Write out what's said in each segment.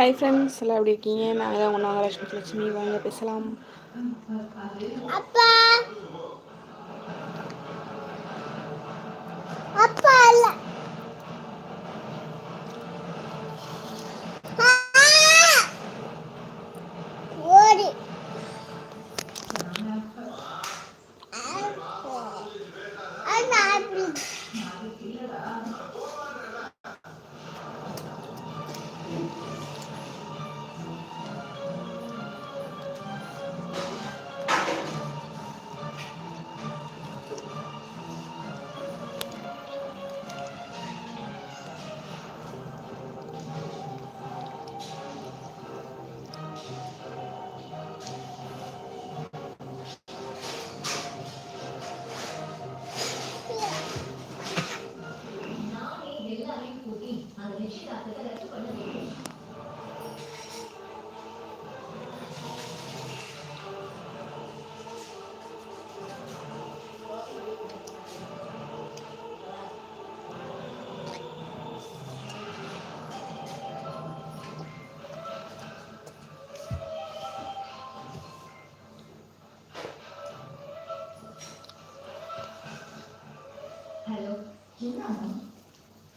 Hi friends எல்லாம் எப்படி இருக்கீங்க? நாங்கள் தான் உங்கள் நாகலட்சுமி லட்சுமி வாங்க பேசலாம். அப்பா.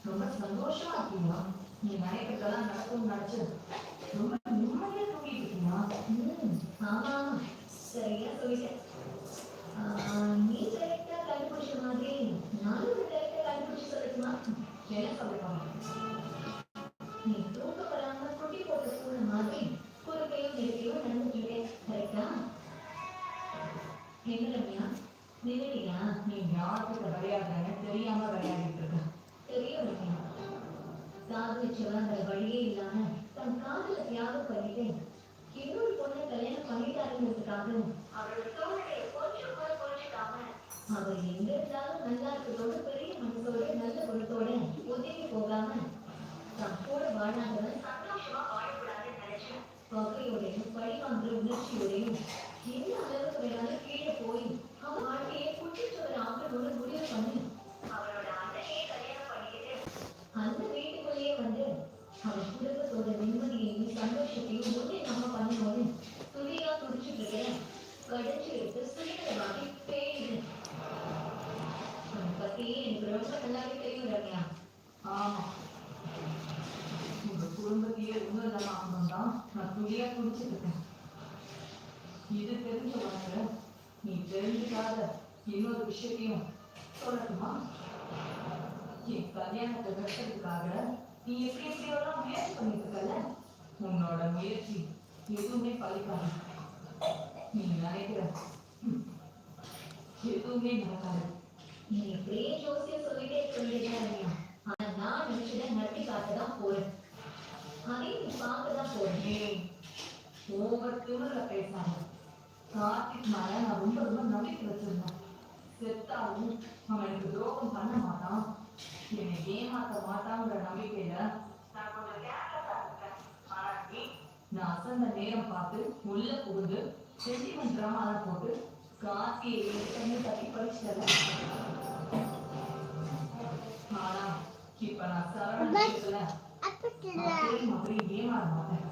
ரொம்ப சந்தோஷமா இருக்கீங்களா? நீ நினைக்கிறதெல்லாம் நடக்கும் நினைச்சு ரொம்ப நிம்மதியா தூங்கிட்டு இருக்கீங்களா? ஆமா சரியா சொல்லிட்டேன். ஆஹ், நீ கரெக்டா கண்டுபிடிச்ச மாதிரி நானும் கரெக்டா கண்டுபிடிச்சு சொல்லட்டுமா? என்ன சொல்லலாம் நீ தூக்க வராம குட்டி போட்ட பூனை மாதிரி குறுக்கையும் நெருக்கையும் கரெக்டா என்ன ரம்யா? நின்னுட்டியா? நீ யாருக்கு விளையாடுறன்னு தெரியாம விளையாடிட்டு காதலிச்சவங்கிற வழியே இல்லாம தன் காதல தியாகம் பண்ணிட்டு இன்னொரு பொண்ணை கல்யாணம் பண்ணிட்டாருங்கிறதுக்காக அவரோட தோழரை கொஞ்சம் கூட புரிஞ்சுக்காம அவர் எங்க இருந்தாலும் நல்லா இருக்கிறதோட பெரிய மனசோட நல்ல குணத்தோட ஒதுங்கி போகாம தப்போட வாழாதவன் சந்தோஷமா வாழக்கூடாதுன்னு நினைச்சேன். பகையோடையும் பழி வாங்குற உணர்ச்சியோடையும் என்ன அளவுக்கு வேணாலும் கீழே போய் நல்லாவே ஆமா. உங்க குடும்பத்தையே உன்னதமா ஆகணும் தான் நான் துணியா துடிச்சிட்டு இருக்கேன் இது தெரிஞ்ச உடனே நீ தெரிஞ்சுக்காத இன்னொரு விஷயத்தையும் சொல்லட்டுமா? என் கல்யாணத்தை கட்டுறதுக்காக நீ எப்படி எப்படியெல்லாம் முயற்சி பண்ணிட்டு இருக்கல உன்னோட முயற்சி எதுவுமே பழிக்காது. நீ நினைக்கிற. எதுவுமே நடக்காது. நீ இப்படியே ஜோசியம் சொல்லிட்டே சொல்லிட்டே ஆனா நான் நினைச்சதை நடத்தி தான் போறேன். அதையும் நீ பார்க்கதான் போறேன். ஓவர் திமிர பேசாத. கார்த்திக் மேல நான் ரொம்ப ரொம்ப நம்பிக்கை வச்சிருந்தேன். செத்தாலும் அவன் எனக்கு துரோகம் பண்ண மாட்டான். என்னை ஏமாத்த மாட்டாங்கிற நம்பிக்கையில நான் கொஞ்சம் கேர்லெஸ்ஸா இருக்கேன் ஆனா நீ நான் அசந்த நேரம் பார்த்து உள்ள புகுந்து சென்டிமெண்ட் ட்ராமாலாம் போட்டு கார்த்தியை எடுத்து தட்டி பறிச்சிட்டல ஆனா இப்ப நான் சரவணன் விஷயத்துல அப்படி அப்படியே ஏமாற மாட்டேன்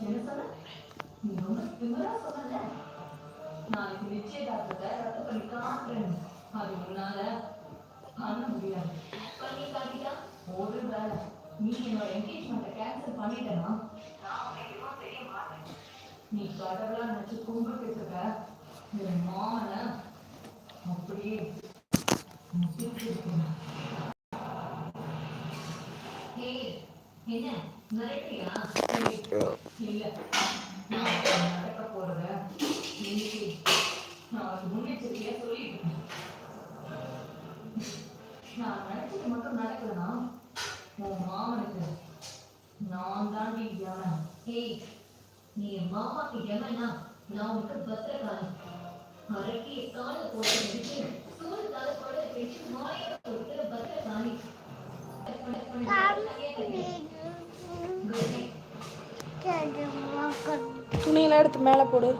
என்ன சொன்ன நீ ரொம்ப திமிரா சொன்னல நாளைக்கு நிச்சயதார்த்தத்தை ரத்து பண்ணி காட்டுறேன் அது முன்னால பண்ண முடியாது பண்ணி காட்டிட்டா ஒரு வேலை நீ என்னோட என்கேஜ்மெண்ட்டை கேன்சல் பண்ணிட்டேனா நான் உன்னை எதுவும் செய்ய மாட்டேன் நீ கடவுளா நினைச்சு கும்பிட்டு இருக்க என் மாமனை அப்படியே என்ன? மிரட்டுறியா? இல்ல. நடக்க போறத இன்னைக்கு நான் முன்னெச்சரிக்கையா சொல்லிட்டேன் நான் நினைச்சது மட்டும் நடக்கலனா உன் மாமனுக்கு நான் தாண்டி ஏய் நீ என் மாமாக்கு எவனா நான் உனக்கு பத்திரக்காரன் அரக்கி கால போட்டு முடிச்சு சூழ் தலை போட வச்சு மாலையை கொடுத்து பத்திரக்காரி துணியெல்லாம் எடுத்து மேலே போடு.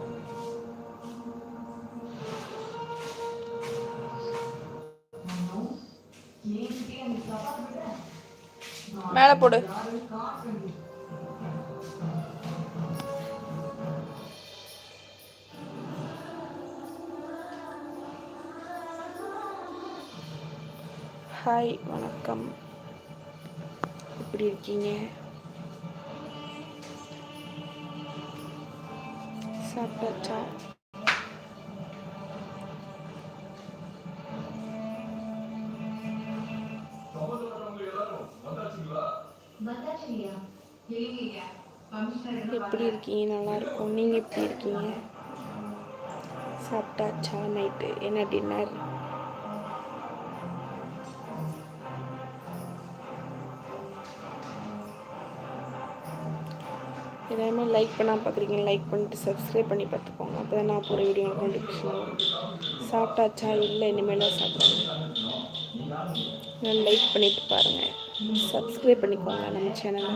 மேலே போடு. ஹாய் வணக்கம். எப்படி இருக்கீங்க? சாப்பிட்டாச்சா? எப்படி இருக்கீங்க? நல்லா இருக்கும். நீங்கள் எப்படி இருக்கீங்க? சாப்பிட்டாச்சா நைட்டு? என்ன டின்னர்? எல்லாருமே லைக் பண்ணால் பார்க்குறீங்க லைக் பண்ணிட்டு சப்ஸ்கிரைப் பண்ணி பார்த்துக்கோங்க அப்போ தான் நான் போகிற வீடியோ நோட்டிஃபிகேஷன் வரும். சாப்பிட்டாச்சா? இல்லை இனிமேல் தான் சாப்பிடணும். லைக் பண்ணிட்டு பாருங்கள் சப்ஸ்கிரைப் பண்ணிக்கோங்க நம்ம சேனலை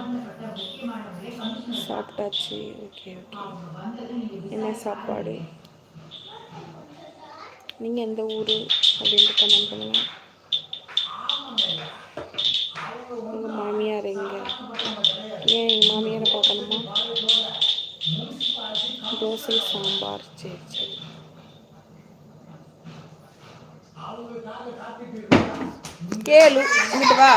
சாப்பிட்டாச்சு. ஓகே ஓகே என்ன சாப்பாடு? நீங்கள் எந்த ஊர்? அப்படின்ட்டு கமெண்ட் பண்ணுங்கள் உங்கள் மாமியார் எங்கே? ஏன் எங்கள் மாமியாரை தோசை சாம்பார் சரி சரி கேளு இங்கிட்டு வா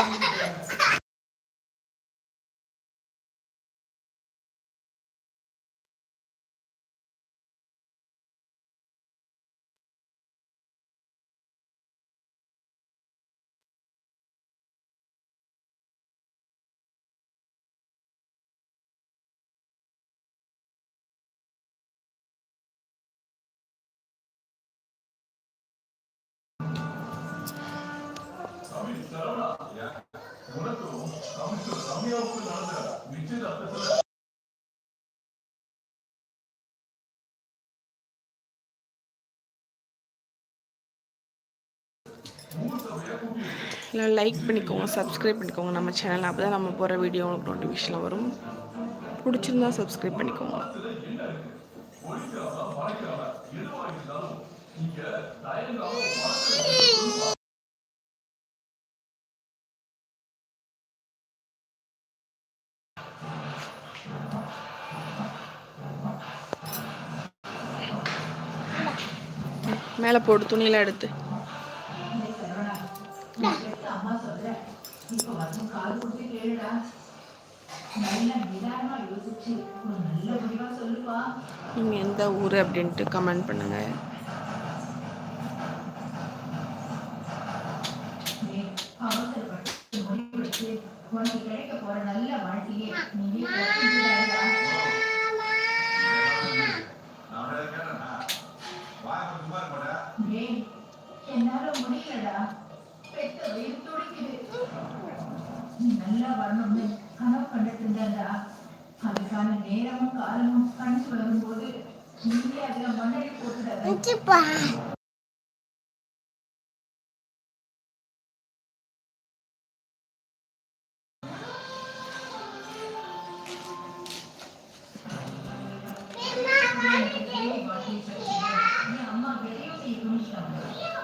இல்லை லைக் பண்ணிக்கோங்க சப்ஸ்கிரைப் பண்ணிக்கோங்க நம்ம சேனல் அப்போ தான் நம்ம போகிற வீடியோ உங்களுக்கு நோட்டிஃபிகேஷன் வரும். பிடிச்சிருந்தா சப்ஸ்கிரைப் பண்ணிக்கோங்க மேலே போடு துணியெல்லாம் எடுத்து அம்மா சொல்றேன் இப்ப வந்து கால் கொடுத்து கேளுடா நல்ல நிதானமா யோசிச்சு மேலே போட்டு துணியெல்லாம் எடுத்து. நீங்கள் எந்த ஊர் அப்படின்ட்டு கமெண்ட் பண்ணுங்கள் அவர் நல்லா வரணும்னு கனவு கண்டுட்டு இருந்தடா அதுக்கான நேரமும் காலமும் கணிச்சு வரும்போது நீயே அதுல மண்ணடி வச்சுப்பா. அம்மா வெளியே குனிச்சிட்டாங்க